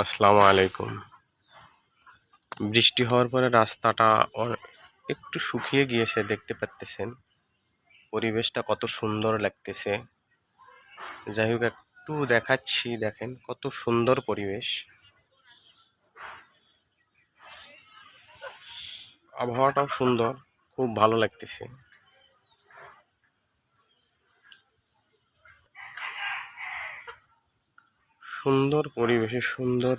আসসালামু আলাইকুম। বৃষ্টি হওয়ার পরে রাস্তাটা একটু শুকিয়ে গিয়েছে, দেখতে পাচ্তেছেন পরিবেশটা কত সুন্দর লাগতেছে। যাই হোক, একটু দেখাচ্ছি, দেখেন কত সুন্দর পরিবেশ। আবহাওয়াটাও সুন্দর, খুব ভালো লাগতেছে। সুন্দর, পরিবেশে সুন্দর।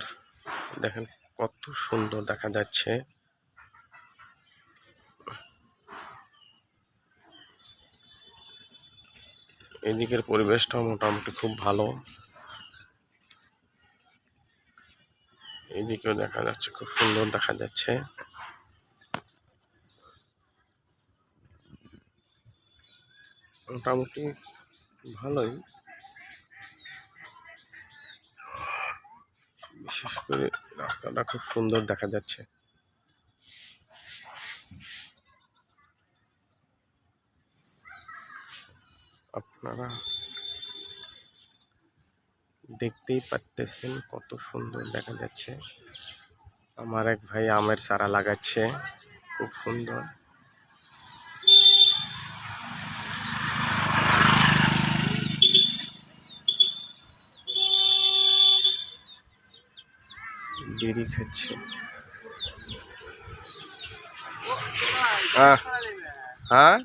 দেখেন কত সুন্দর দেখা যাচ্ছে। এদিকের পরিবেশটাও মোটামুটি খুব ভালো। এদিকেও দেখা যাচ্ছে, খুব সুন্দর দেখা যাচ্ছে। মোটামুটি ভালোই। বিশেষ করে রাস্তাটা খুব সুন্দর দেখা যাচ্ছে। আপনারা দেখতেই পারতেছেন কত সুন্দর দেখা যাচ্ছে। আমার এক ভাই আমের চারা লাগাচ্ছে, খুব সুন্দর। বিড়ি খাচ্ছে। হ্যাঁ হ্যাঁ?